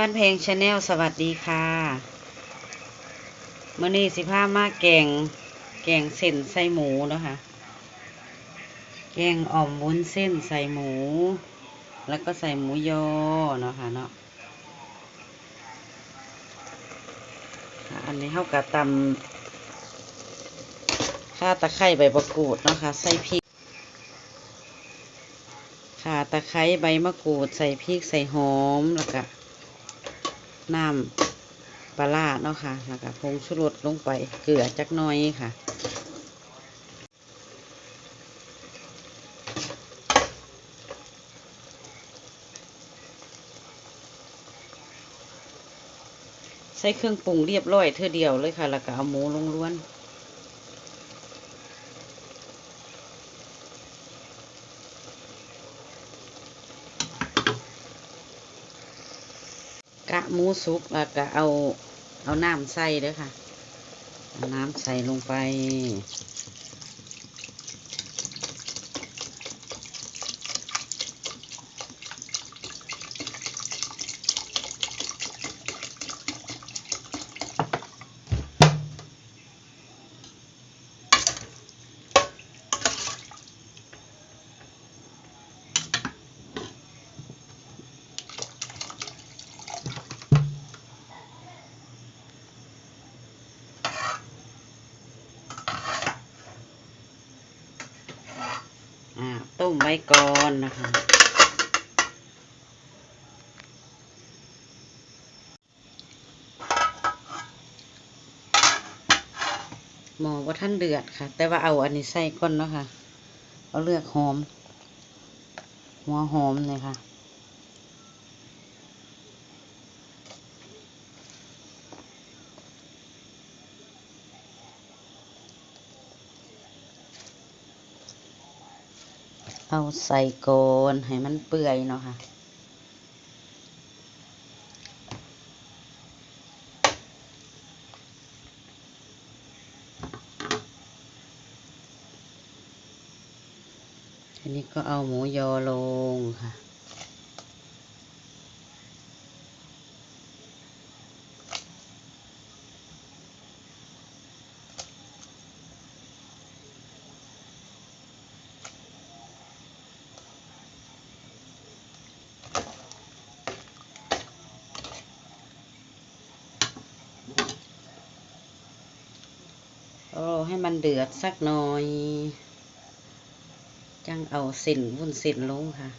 ้านเพลงชาแนลสวัสดีค่ะมื่อนี้สิพามาแกง แกงเส้นใส่หมูเนาะคะ แกงอ่อมวุ้นเส้นใส่หมู แล้วก็ใส่หมูยอเนาะค่ะเนาะอันนี้เข้ากับตำข่าตะไคร้ใบมะกรูดเนาะค่ะใส่พริกข่าตะไคร้ใบมะกรูด ใส่พริกใส่หอมแล้วก็ น้ำปลาล่าเนาะค่ะ แล้วก็ผงชูรสลงไป เกลือจักน้อยค่ะ ใส่เครื่องปรุงเรียบร้อยเท่อเดียวเลยค่ะ แล้วก็เอาหมูลงล้วน กะหมูสุกแล้วก็เอาเอาน้ำใส่เด้อค่ะ เอาน้ำใส่ลงไป อ่าต้ มไว้ก่อนนะคะ หมอว่าท่านเดือดค่ะ แต่ว่าเอาอันนี้ใส่ก้นเนาะค่ะเอาเลือกหอม หัวหอมเลยค่ะ เอาใส่โกนให้มันเปื่อยเนาะค่ะ ทีนี้ก็เอาหมูยอลงค่ะ รอให้มันเดือดสักหน่อย จังเอาส้นวุ้นส้นลงค่ะ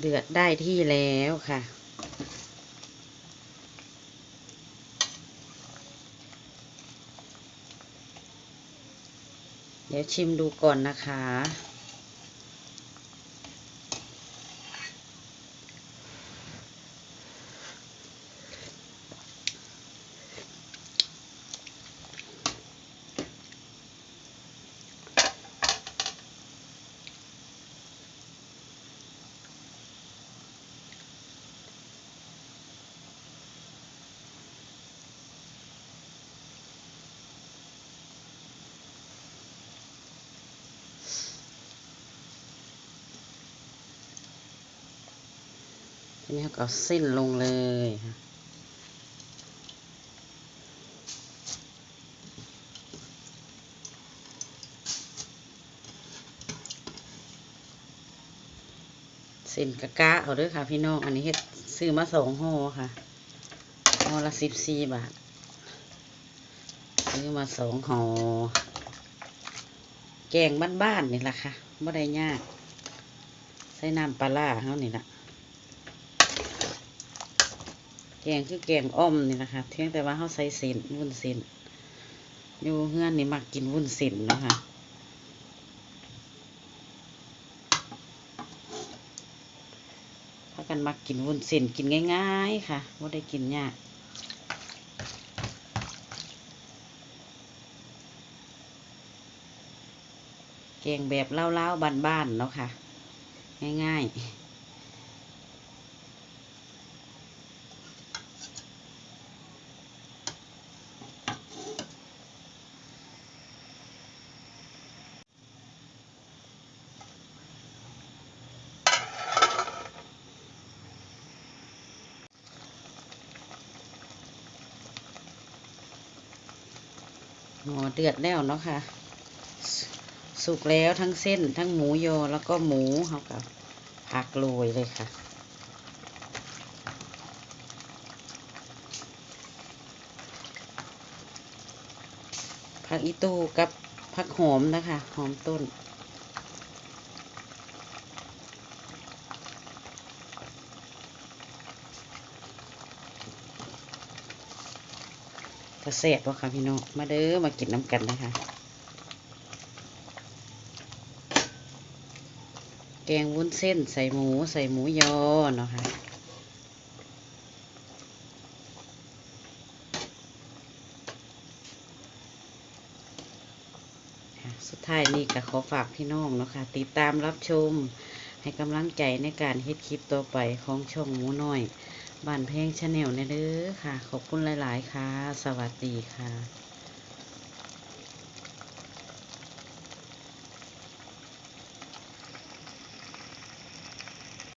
เดือดได้ที่แล้วค่ะ เดี๋ยวชิมดูก่อนนะคะ ทีนี้ก็เอาเส้นลงเลยค่ะเส้นกะกะเอาด้วยค่ะพี่น้องอันนี้เฮ็ดซื้อมาสองห่อค่ะห่อละสิบสี่บาท ซื้อมาสองห่อแกงบ้านๆนี่แหละค่ะไม่ได้ยาก ใส่น้ำปลาร้าเขานี่แหละ แกงคือแกงอ้อมนี่นะคะเพียงแต่ว่าเขาใส่เส้นวุ้นเส้นอยู่เฮือนนี่มักกินวุ้นเส้นนะคะพากันมักกินวุ้นเส้นกินง่ายๆค่ะว่าได้กินยากแกงแบบเล่าๆบ้านๆเนาะค่ะ ง่ายๆ หมอเดือดแล้วเนาะค่ะ สุกแล้วทั้งเส้นทั้งหมูยอแล้วก็หมูเขากับผักโรยเลยค่ะผักอีตูกับผักหอมนะคะ หอมต้น กระเสบวะค่ะพี่น้อง มาเด้อมากินน้ำกันนะคะ แกงวุ้นเส้นใส่หมูใส่หมูยอเนาะค่ะค่ะสุดท้ายนี่ก็ขอฝากพี่น้องเนาะค่ะติดตามรับชมให้กำลังใจในการเฮ็ดคลิปต่อไปของช่องหมูน้อย บ้านเพลงชาแนลเนเด้อค่ะ ขอบคุณหลาย ๆ ค่ะ สวัสดีค่ะ